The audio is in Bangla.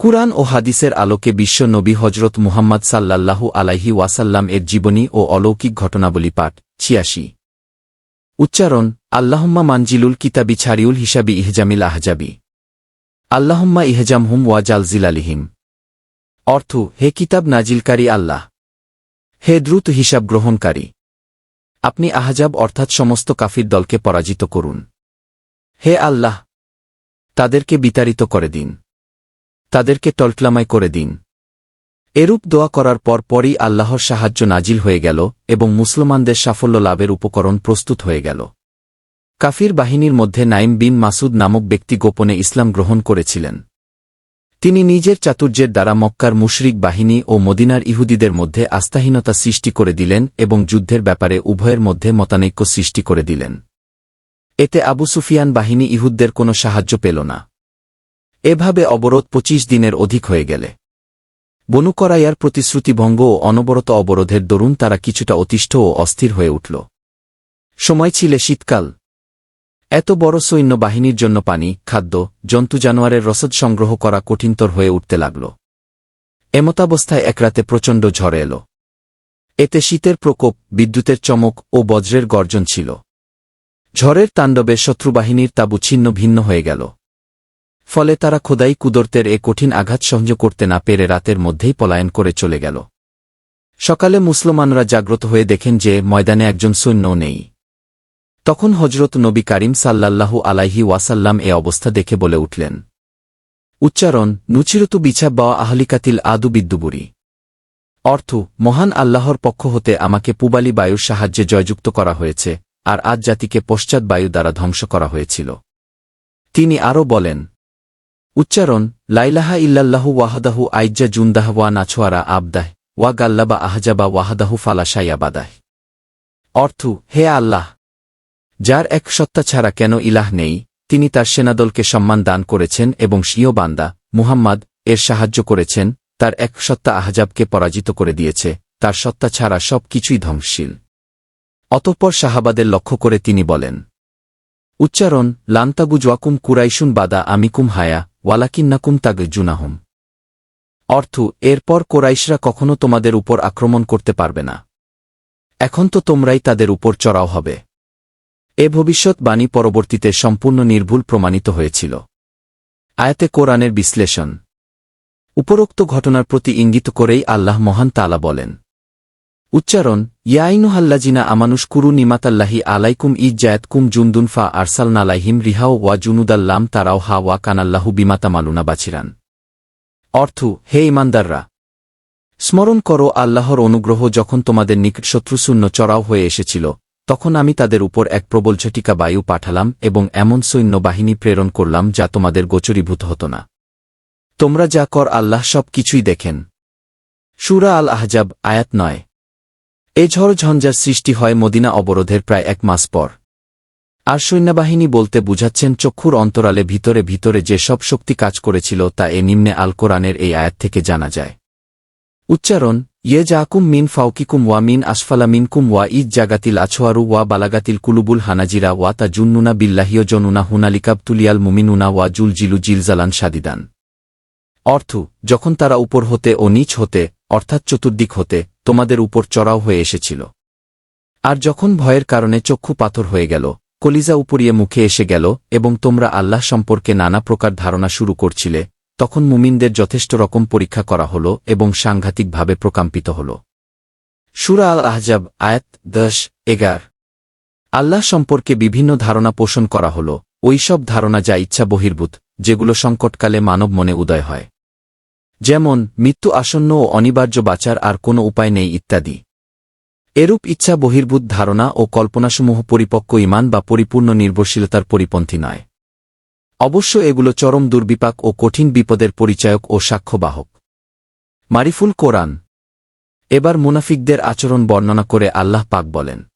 কুরআন ও হাদিসের আলোকে বিশ্ব নবী হজরত মুহাম্মদ সাল্লাল্লাহু আলাইহি ওয়াসাল্লাম এর জীবনী ও অলৌকিক ঘটনাবলী পাঠ ছিয়াশি। উচ্চারণ, আল্লাহম্মা মানজিলুল কিতাবি ছাড়িউল হিসাবি ইহজামিল আহজাবি। আল্লাহম্মা ইহজাম হুম ওয়াজাল জিলালিহিম। অর্থ, হে কিতাব নাজিলকারী আল্লাহ। হে দ্রুত হিসাব গ্রহণকারী। আপনি আহজাব অর্থাৎ সমস্ত কাফির দলকে পরাজিত করুন। হে আল্লাহ, তাদেরকে বিতাড়িত করে দিন। তাদেরকে টলটলামাই করে দিন। এরূপ দোয়া করার পর পরই আল্লাহর সাহায্য নাজিল হয়ে গেল এবং মুসলমানদের সাফল্য লাভের উপকরণ প্রস্তুত হয়ে গেল। কাফির বাহিনীর মধ্যে নাইম বিন মাসুদ নামক ব্যক্তি গোপনে ইসলাম গ্রহণ করেছিলেন। তিনি নিজের চাতুর্যের দ্বারা মক্কার মুশরিক বাহিনী ও মদিনার ইহুদিদের মধ্যে আস্থাহীনতা সৃষ্টি করে দিলেন এবং যুদ্ধের ব্যাপারে উভয়ের মধ্যে মতানৈক্য সৃষ্টি করে দিলেন। এতে আবু সুফিয়ান বাহিনী ইহুদদের কোনো সাহায্য পেল না। এভাবে অবরোধ পঁচিশ দিনের অধিক হয়ে গেলে। বনুকরাইয়ার প্রতিশ্রুতিভঙ্গ ও অনবরত অবরোধের দরুন তারা কিছুটা অতিষ্ঠ ও অস্থির হয়ে উঠল। সময় ছিলে শীতকাল। এত বড় সৈন্য বাহিনীর জন্য পানি, খাদ্য, জন্তু জানোয়ারের রসদ সংগ্রহ করা কঠিনতর হয়ে উঠতে লাগল। এমতাবস্থায় একরাতে প্রচণ্ড ঝড় এল। এতে শীতের প্রকোপ, বিদ্যুতের চমক ও বজ্রের গর্জন ছিল। ঝড়ের তাণ্ডবে শত্রুবাহিনীর তাবু ছিন্ন ভিন্ন হয়ে গেল। ফলে তারা খোদাই কুদরতের এ কঠিন আঘাত সহ্য করতে না পেরে রাতের মধ্যেই পলায়ন করে চলে গেল। সকালে মুসলমানরা জাগ্রত হয়ে দেখেন যে ময়দানে একজন সৈন্য নেই। তখন হজরত নবী করিম সাল্লাল্লাহু আলাইহি ওয়াসাল্লাম এ অবস্থা দেখে বলে উঠলেন, উচ্চারণ, নুচিরতু বিছা বা আহলিকাতিল আদু বিদ্যুবুরি অর্থ, মহান আল্লাহর পক্ষ হতে আমাকে পুবালি বায়ুর সাহায্যে জয়যুক্ত করা হয়েছে, আর আজ জাতিকে পশ্চাৎ বায়ু দ্বারা ধ্বংস করা হয়েছিল। তিনি আরও বলেন উচ্চারণ, লাইলাহা ইল্লাল্লাহু ওয়াহাদাহু আইজ্জা জুন্দাহ ওয়া নাছোয়ারা আবদাহ, ওয়া গাল্লাবা আহজাবা ওয়াহাদাহু ফালাশাইয়াবাদাহ অর্থ, হে আল্লাহ! যার এক সত্তা ছাড়া কেন ইলাহ নেই, তিনি তার সেনাদলকে সম্মান দান করেছেন এবং স্বীয় বান্দা, মুহাম্মদ, এর সাহায্য করেছেন, তার এক সত্তা আহজাবকে পরাজিত করে দিয়েছে, তার সত্তা ছাড়া সব কিছুই ধ্বংসশীল। অতঃপর শাহাবাদের লক্ষ্য করে তিনি বলেন, উচ্চারণ, লান্তাবু জোয়াকুম কুরাইশুন বাদা আমিকুম হায়া ওয়ালাকিন্নাকুম তাগ জুনাহুম অর্থ, এরপর কোরাইশরা কখনো তোমাদের উপর আক্রমণ করতে পারবে না। এখন তো তোমরাই তাদের উপর চড়াও হবে। এ ভবিষ্যৎবাণী পরবর্তীতে সম্পূর্ণ নির্ভুল প্রমাণিত হয়েছিল। আয়াতে কোরআনের বিশ্লেষণ। উপরোক্ত ঘটনার প্রতি ইঙ্গিত করেই আল্লাহ মহান তালা বলেন। উচ্চারণ ইয়াইনুহাল্লাজিনা আমানুষ কুরু নিমাতাল্লাহি আলাইকুম ইজ্জায়াতকুম জুন্দুন ফা আরসালনালাইহিম রিহাও ওয়া জুনুদাল্লাম তারাও হা ওয়া কানাল্লাহু বিমাতা মালুনা বাছিরান। অর্থ, হে ইমানদাররা স্মরণ করো আল্লাহর অনুগ্রহ যখন তোমাদের নিকট শত্রুশূন্য চড়াও হয়ে এসেছিল, তখন আমি তাদের উপর এক প্রবল ঝটিকা বায়ু পাঠালাম এবং এমন সৈন্য বাহিনী প্রেরণ করলাম যা তোমাদের গোচরীভূত হতো না। তোমরা যা কর আল্লাহ সব কিছুই দেখেন। সুরা আল আহজাব আয়াত নয়। এ ঝড় ঝঞ্ঝার সৃষ্টি হয় মদিনা অবরোধের প্রায় এক মাস পর। আর সৈন্যবাহিনী বলতে বুঝাচ্ছেন, চক্ষুর অন্তরালে ভিতরে ভিতরে যে সব শক্তি কাজ করেছিল তা এ নিম্নে আল কোরআনের এই আয়াত থেকে জানা যায়। উচ্চারণ ইয়ে জাকুম মিন ফাউকিকুম ওয়া মিন আসফালা মিনকুম ওয়া ইদ জাগাতিল আছোয়ারু ওয়া বালাগাতিল কুলুবুল হানাজিরা ওয়া তা জুন্নুনা বিল্লাহিয় জনুনা হুনালিকাব তুলিয়াল মুমিনুনা ওয়া জুল জিলু জিলজালান সাদিদান। অর্থ, যখন তারা উপর হতে ও নিচ হতে অর্থাৎ চতুর্দিক হতে তোমাদের উপর চড়াও হয়ে এসেছিল। আর যখন ভয়ের কারণে চক্ষু পাথর হয়ে গেল, কলিজা উপরিয়ে মুখে এসে গেল এবং তোমরা আল্লাহ সম্পর্কে নানা প্রকার ধারণা শুরু করছিলে, তখন মুমিনদের যথেষ্ট রকম পরীক্ষা করা হল এবং সাংঘাতিকভাবে প্রকাম্পিত হল। সুরা আল আহজাব আয়াত দশ, এগার। আল্লাহ সম্পর্কে বিভিন্ন ধারণা পোষণ করা হল, ওই সব ধারণা যা ইচ্ছা বহির্ভূত, যেগুলো সংকটকালে মানব মনে উদয় হয়। যেমন, মৃত্যু আসন্ন ও অনিবার্য বাঁচার আর কোনো উপায় নেই ইত্যাদি। এরূপ ইচ্ছা বহির্ভূত ধারণা ও কল্পনাসমূহ পরিপক্ক ইমান বা পরিপূর্ণ নির্ভরশীলতার পরিপন্থী নয়। অবশ্য এগুলো চরম দুর্বিপাক ও কঠিন বিপদের পরিচায়ক ও সাক্ষ্যবাহক। মারিফুল কোরআন। এবার মুনাফিকদের আচরণ বর্ণনা করে আল্লাহ পাক বলেন।